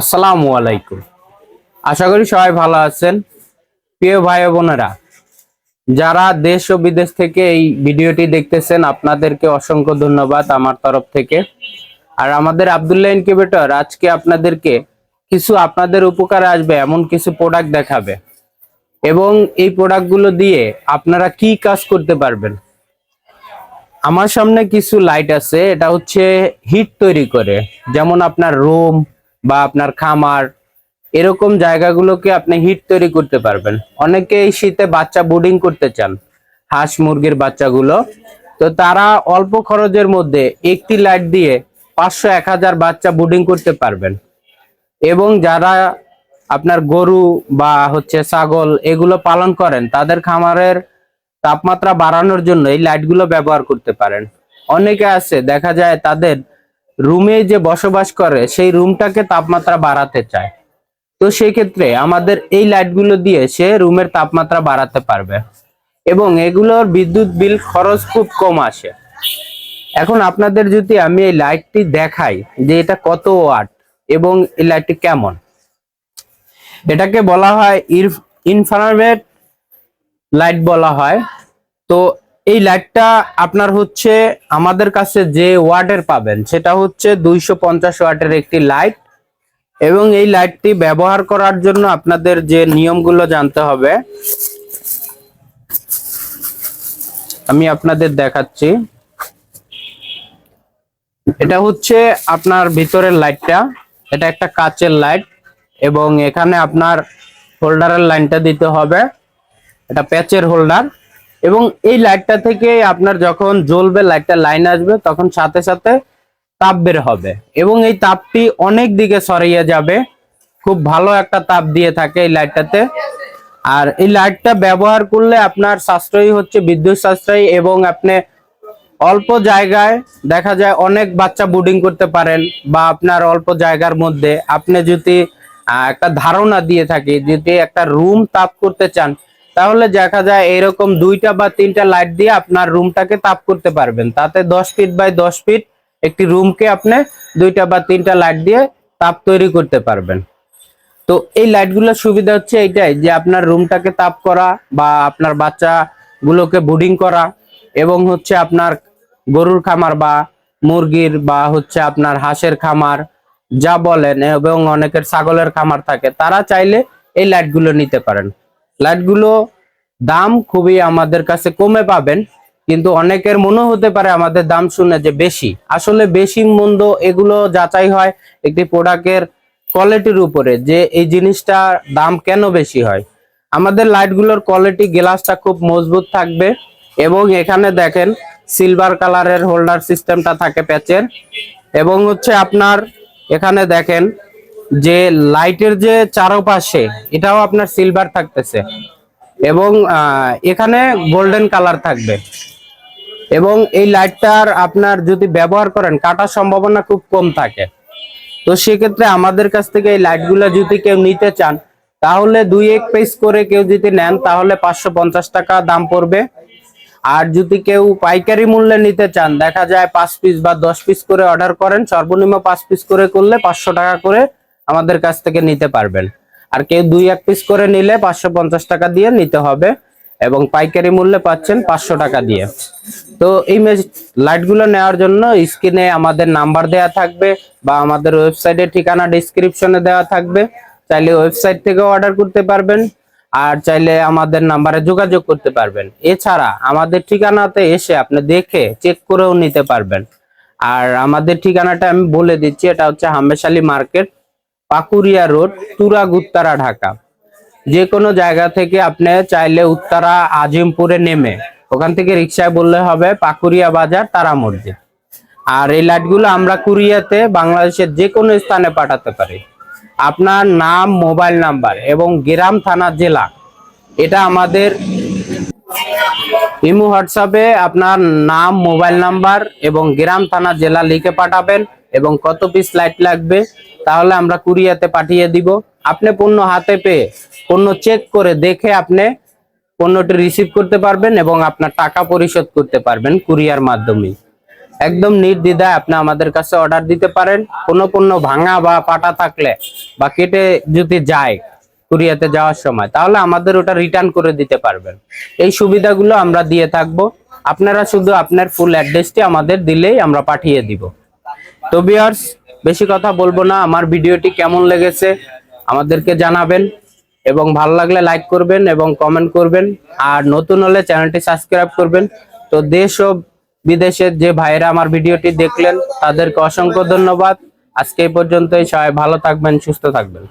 আসসালামু আলাইকুম। আশা করি সবাই ভালো আছেন। প্রিয় ভাই বোনেরা, যারা দেশ ও বিদেশ থেকে এই ভিডিওটি দেখতেছেন, আপনাদেরকে অসংখ্য ধন্যবাদ আমার তরফ থেকে। আর আমাদের আবদুল্লাহ ইনকিউবেটর আজকে আপনাদেরকে কিছু আপনাদের উপকারে আসবে, এমন কিছু প্রোডাক্ট দেখাবে। এবং এই প্রোডাক্টগুলো দিয়ে আপনারা কি কাজ করতে পারবেন? আমার সামনে কিছু লাইট আছে, এটা হচ্ছে হিট তৈরি করে। যেমন আপনার রুম বা আপনার খামার, এরকম জায়গাগুলোকে আপনি হিট তৈরি করতে পারবেন। অনেকে এই শীতে বাচ্চা বোর্ডিং করতে চান, হাঁস মুরগির বাচ্চাগুলো। তো তারা অল্প খরচের মধ্যে একটি লাইট দিয়ে পাঁচশো এক হাজার বাচ্চা বোর্ডিং করতে পারবেন। এবং যারা আপনার গরু বা হচ্ছে ছাগল এগুলো পালন করেন, তাদের খামারের তাপমাত্রা বাড়ানোর জন্য এই লাইটগুলো ব্যবহার করতে পারেন। অনেকে আছে, দেখা যায় তাদের রুমে যে বসবাস করে, সেই রুমটাকে তাপমাত্রা বাড়াতে চায়। তো সেই ক্ষেত্রে আমাদের এই লাইটগুলো দিয়ে সে রুমের তাপমাত্রা বাড়াতে পারবে। এবং এগুলোর বিদ্যুৎ বিল খরচ খুব কম আসে। এখন আপনাদের যদি আমি এই লাইটটি দেখাই যে এটা কত ওয়াট এবং এই লাইটটি কেমন? এটাকে বলা হয় ইনফ্রারেড লাইট বলা হয়। তো এই লাইটটা আপনার হচ্ছে আমাদের কাছে যে ওয়াটের পাবেন, সেটা হচ্ছে দুইশো পঞ্চাশ ওয়াটের একটি লাইট এবং এই লাইটটি ব্যবহার করার জন্য আপনাদের যে নিয়মগুলো জানতে হবে, আমি আপনাদের দেখাচ্ছি। এটা হচ্ছে আপনার ভিতরের লাইটটা এটা একটা কাচের লাইট এবং এখানে আপনার হোল্ডারের লাইনটা দিতে হবে, এটা প্যাচের হোল্ডার এবং এই লাইটটা থেকে আপনার যখন জ্বলবে লাইটটা লাইন আসবে, তখন সাথে সাথে তাপ বের হবে। এবং এই তাপটি অনেক দিকে সরিয়ে যাবে। খুব ভালো একটা তাপ দিয়ে থাকে এই লাইটটাতে আর এই লাইটটা ব্যবহার করলে আপনার সাশ্রয়ী হচ্ছে বিদ্যুৎ সাশ্রয়ী এবং আপনি অল্প জায়গায় দেখা যায় অনেক বাচ্চা বুডিং করতে পারেন বা আপনার অল্প জায়গার মধ্যে। আপনি যদি একটা ধারণা দিয়ে থাকি, যদি একটা রুম তাপ করতে চান তাহলে দেখা যায় এরকম দুইটা বা তিনটা লাইট দিয়ে আপনার রুমটাকে তাপ করতে পারবেন। তাতে দশ ফিট বাই দশ ফিট একটি রুমকে আপনি দুইটা বা তিনটা লাইট দিয়ে তাপ তৈরি করতে পারবেন। তো এই লাইটগুলোর সুবিধা হচ্ছে এইটাই যে আপনার রুমটাকে তাপ করা বা আপনার বাচ্চাগুলোকে বুডিং করা এবং হচ্ছে আপনার গরুর খামার বা মুরগির বা হচ্ছে আপনার হাঁসের খামার যা বলেন এবং অনেকের ছাগলের খামার থাকে, তারা চাইলে এই লাইটগুলো নিতে পারেন। লাইটগুলো দাম খুবই আমাদের কাছে কমে পাবেন, কিন্তু অনেকের মনে হতে পারে আমাদের দাম শুনে যে বেশি। আসলে বেশি মন্দ এগুলো যাচাই হয় একটি প্রোডাক্টের কোয়ালিটির উপরে, যে এই জিনিসটা দাম কেন বেশি হয়। আমাদের লাইটগুলোর কোয়ালিটি গ্লাসটা খুব মজবুত থাকবে এবং এখানে দেখেন সিলভার কালারের হোল্ডার সিস্টেমটা থাকে প্যাচের। এবং হচ্ছে আপনার এখানে দেখেন যে লাইটের যে চারপাশে, এটাও আপনার সিলভার থাকতেছে। এবং এখানে গোল্ডেন কালার থাকবে। এবং এই লাইটটার আপনার যদি ব্যবহার করেন, কাটার সম্ভাবনা খুব কম থাকে। তো সেক্ষেত্রে আমাদের কাছ থেকে এই লাইটগুলো যদি কেউ নিতে চান, তাহলে দুই এক পিস করে কেউ যদি নেন, তাহলে পাঁচশো পঞ্চাশ টাকা দাম পড়বে। আর যদি কেউ পাইকারি মূল্যে নিতে চান, দেখা যায় পাঁচ পিস বা দশ পিস করে অর্ডার করেন, সর্বনিম্ন পাঁচ পিস করে করলে পাঁচশো টাকা করে আমাদের কাছ থেকে নিতে পারবেন। আর কেউ দুই এক পিস করে নিলে পাঁচশো পঞ্চাশ টাকা দিয়ে নিতে হবে এবং পাইকারি মূল্যে পাচ্ছেন পাঁচশো টাকা দিয়ে। তো এই লাইটগুলো নেওয়ার জন্য স্ক্রিনে আমাদের নাম্বার দেওয়া থাকবে বা আমাদের ওয়েবসাইটের ঠিকানা ডিসক্রিপশনে দেওয়া থাকবে। চাইলে ওয়েবসাইট থেকেও অর্ডার করতে পারবেন আর চাইলে আমাদের নাম্বারে যোগাযোগ করতে পারবেন। এছাড়া আমাদের ঠিকানাতে এসে আপনি দেখে চেক করেও নিতে পারবেন। আর আমাদের ঠিকানাটা আমি বলে দিচ্ছি, এটা হচ্ছে হামেশালি মার্কেট পাকুরিয়া রোড তুরাগ উত্তরা ঢাকা। যে কোনো জায়গা থেকে আপনি চাইলে উত্তরা আজিমপুরে নেমে ওখান থেকে রিক্সায় বললে হবে পাকুরিয়া বাজার, তারা মসজিদ। আর এই লাইটগুলো আমরা কুরিয়াতে বাংলাদেশের যে কোনো স্থানে পাঠাতে পারি। আপনার নাম, মোবাইল নাম্বার এবং গ্রাম, থানা, জেলা, এটা আমাদের ইমো হোয়াটসঅ্যাপে আপনার নাম, মোবাইল নাম্বার এবং গ্রাম, থানা, জেলা লিখে পাঠাবেন। এবং কত পিস লাইট লাগবে, তাহলে আমরা কুরিয়াতে পাঠিয়ে দিব। আপনি পণ্য হাতে পেয়ে পণ্য চেক করে দেখে আপনি পণ্যটি রিসিভ করতে পারবেন এবং আপনার টাকা পরিশোধ করতে পারবেন কুরিয়ার মাধ্যমে। একদম নির্দ্বিধায় আপনি আমাদের কাছে অর্ডার দিতে পারেন। কোনো পণ্য ভাঙা বা পাটা থাকলে বা কেটে যদি যায় কুরিয়াতে যাওয়ার সময়, তাহলে আমাদের ওটা রিটার্ন করে দিতে পারবেন। এই সুবিধাগুলো আমরা দিয়ে থাকব। আপনারা শুধু আপনার ফুল অ্যাড্রেসটি আমাদের দিলেই আমরা পাঠিয়ে দিব। তো বিয়ার্স বেশি কথা বলব না, আমার ভিডিওটি কেমন লেগেছে আমাদেরকে জানাবেন এবং ভালো লাগলে লাইক করবেন এবং কমেন্ট করবেন। আর নতুন হলে চ্যানেলটি সাবস্ক্রাইব করবেন। তো দেশ ও বিদেশের যে ভাইয়েরা আমার ভিডিওটি দেখলেন, তাদেরকে অসংখ্য ধন্যবাদ। আজকে এই পর্যন্তই, সবাই ভালো থাকবেন, সুস্থ থাকবেন।